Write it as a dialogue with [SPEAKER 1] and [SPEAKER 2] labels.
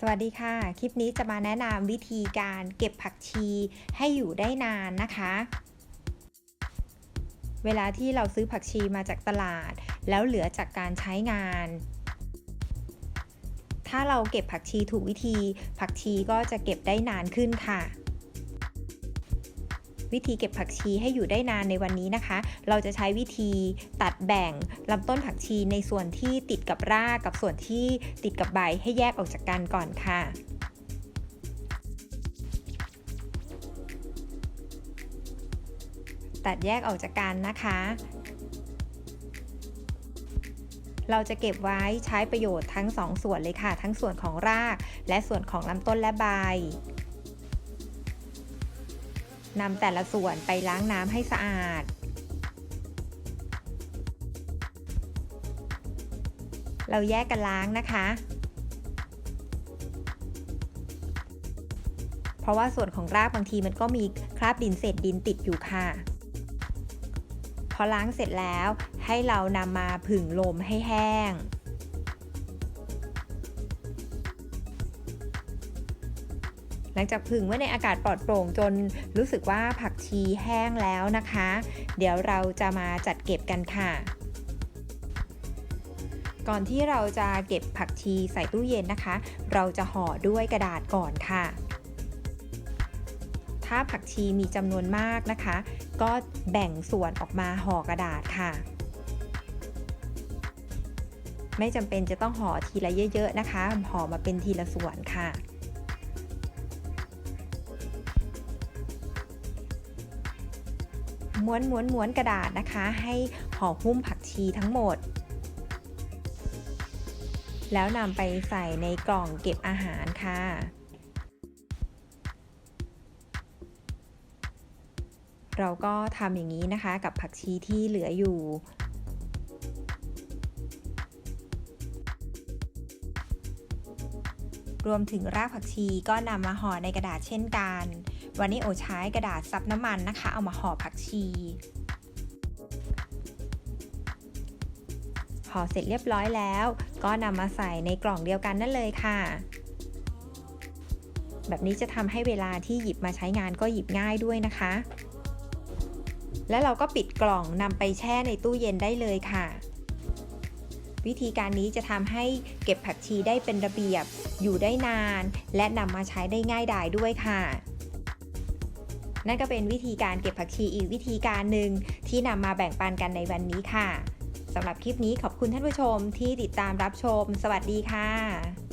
[SPEAKER 1] สวัสดีค่ะ คลิปนี้จะมาแนะนำวิธีการเก็บผักชีให้อยู่ได้นานนะคะ เวลาที่เราซื้อผักชีมาจากตลาด แล้วเหลือจากการใช้งาน ถ้าเราเก็บผักชีถูกวิธี ผักชีก็จะเก็บได้นานขึ้นค่ะ วิธีเก็บผักชีให้อยู่ได้นานในวันนี้นะคะ เราจะใช้วิธีตัดแบ่งลำต้นผักชีในส่วนที่ติดกับรากกับส่วนที่ติดกับใบให้แยกออกจากกันก่อนค่ะตัดแยกออกจากกันนะคะ เราจะเก็บไว้ใช้ประโยชน์ทั้งสองส่วนเลยค่ะ ทั้งส่วนของรากและส่วนของลำต้นและใบ นำแต่ละส่วนไปล้างน้ำให้สะอาด เราแยกกันล้างนะคะ เพราะว่าส่วนของรากบางทีมันก็มีคราบดินเศษดินติดอยู่ค่ะ พอล้างเสร็จแล้วให้เรานำมาผึ่งลมให้แห้ง หลังจากผึ่งไว้ในอากาศปลอดโปร่งจนรู้สึกว่าผักชีแห้งแล้วนะคะ เดี๋ยวเราจะมาจัดเก็บกันค่ะก่อนที่เราจะเก็บผักชีใส่ตู้เย็นนะคะ เราจะห่อด้วยกระดาษก่อนค่ะ ถ้าผักชีมีจำนวนมากนะคะ ก็แบ่งส่วนออกมาห่อกระดาษค่ะ ไม่จำเป็นจะต้องห่อทีละเยอะ ๆ นะคะ ห่อมาเป็นทีละส่วนค่ะ ม้วนม้วนม้วนกระดาษนะคะ ให้ห่อหุ้มผักชีทั้งหมด แล้วนำไปใส่ในกล่องเก็บอาหารค่ะเราก็ทำอย่างนี้นะคะกับผักชีที่เหลืออยู่ รวมถึงรากผักชีก็นำมาห่อในกระดาษเช่นกัน วันนี้โอใช้กระดาษซับน้ำมันนะคะ เอามาห่อผักชีห่อเสร็จเรียบร้อยแล้ว ก็นำมาใส่ในกล่องเดียวกันนั่นเลยค่ะ แบบนี้จะทำให้เวลาที่หยิบมาใช้งานก็หยิบง่ายด้วยนะคะ แล้วเราก็ปิดกล่องนำไปแช่ในตู้เย็นได้เลยค่ะ วิธีการนี้จะทำให้เก็บผักชีได้เป็นระเบียบอยู่ได้นาน และนำมาใช้ได้ง่ายดายด้วยค่ะ นั่นก็เป็นวิธีการเก็บผักชีอีกวิธีการหนึ่งที่นำมาแบ่งปันกันในวันนี้ค่ะสำหรับคลิปนี้ขอบคุณท่านผู้ชมที่ติดตามรับชม สวัสดีค่ะ